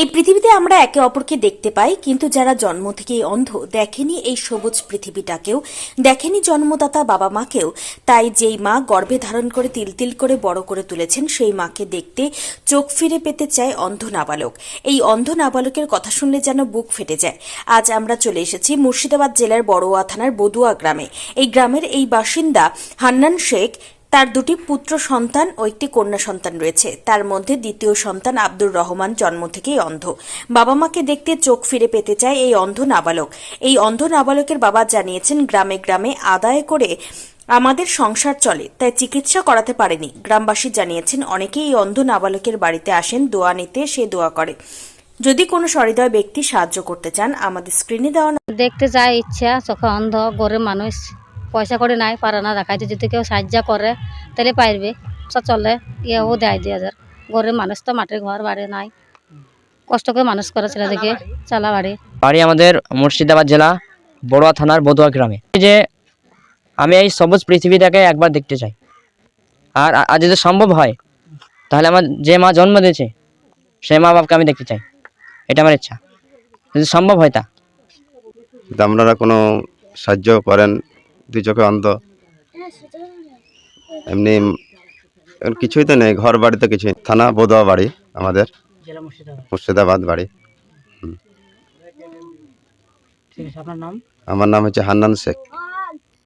এই পৃথিবীতে আমরা একে অপরকে দেখতে পাই, কিন্তু যারা জন্ম থেকেই অন্ধ, দেখেনি এই সবুজ পৃথিবীটাকেও, দেখেনি জন্মদাতা বাবা মাকেও। তাই যেই মা গর্ভে ধারণ করে তিল তিল করে বড় করে তুলেছেন, সেই মাকে দেখতে চোখ ফিরে পেতে চায় অন্ধ নাবালক। এই অন্ধ নাবালকের কথা শুনলে যেন বুক ফেটে যায়। আজ আমরা চলে এসেছি মুর্শিদাবাদ জেলার বড়োয়া থানার বদুয়া গ্রামে। এই গ্রামের এই বাসিন্দা হান্নান শেখ তার দুটি পুত্র সন্তান ও একটি কন্যা সন্তান রয়েছে। তার মধ্যে দ্বিতীয় সন্তান আব্দুর রহমান, জন্ম থেকেই অন্ধ। বাবা মাকে দেখতে চোখ ফিরে পেতে চায় এই অন্ধ নাবালক। এই অন্ধ নাবালকের বাবা জানিয়েছেন, গ্রামে গ্রামে আদায় করে আমাদের সংসার চলে, তাই চিকিৎসা করাতে পারেনি। গ্রামবাসী জানিয়েছেন, অনেকেই এই অন্ধ নাবালকের বাড়িতে আসেন, দোয়া নিতে সে দোয়া করে। যদি কোনো সহৃদয় ব্যক্তি সাহায্য করতে চান, আমাদের স্ক্রিনে দেওয়া দেখতে চাই ইচ্ছা, চোখে অন্ধ, গরিব মানুষ পয়সা করে নাই পারে না দেখাইতে যদি কেউ সাহায্য করে তাহলে পারবে। সব চলে ইয়েও দেয় দুই হাজার। গরিব মানুষ তো মাটির ঘর বাড়ি নাই। কষ্ট করে মানুষ করে ছেলেদেরকে চালা বাড়ি। বাড়ি আমাদের মুর্শিদাবাদ জেলা বড়ুয়া থানার বদুয়া গ্রামে। যে আমি এই সবুজ পৃথিবীটাকে একবার দেখতে চাই। আর আর যদি সম্ভব হয় তাহলে আমার যে মা জন্ম দিয়েছে সেই মা বাবাকে আমি দেখতে চাই। এটা আমার ইচ্ছা। যদি সম্ভব হয় তা। আপনারা কোনো সাহায্য করেন দুই চোখে অন্ধ। এমনি কিছুই তো নেই ঘর বাড়িতে কিছুই থানা বোধা বাড়ি আমাদের। মুর্শিদাবাদ। বাড়ি। আমার নাম হচ্ছে হান্নান শেখ।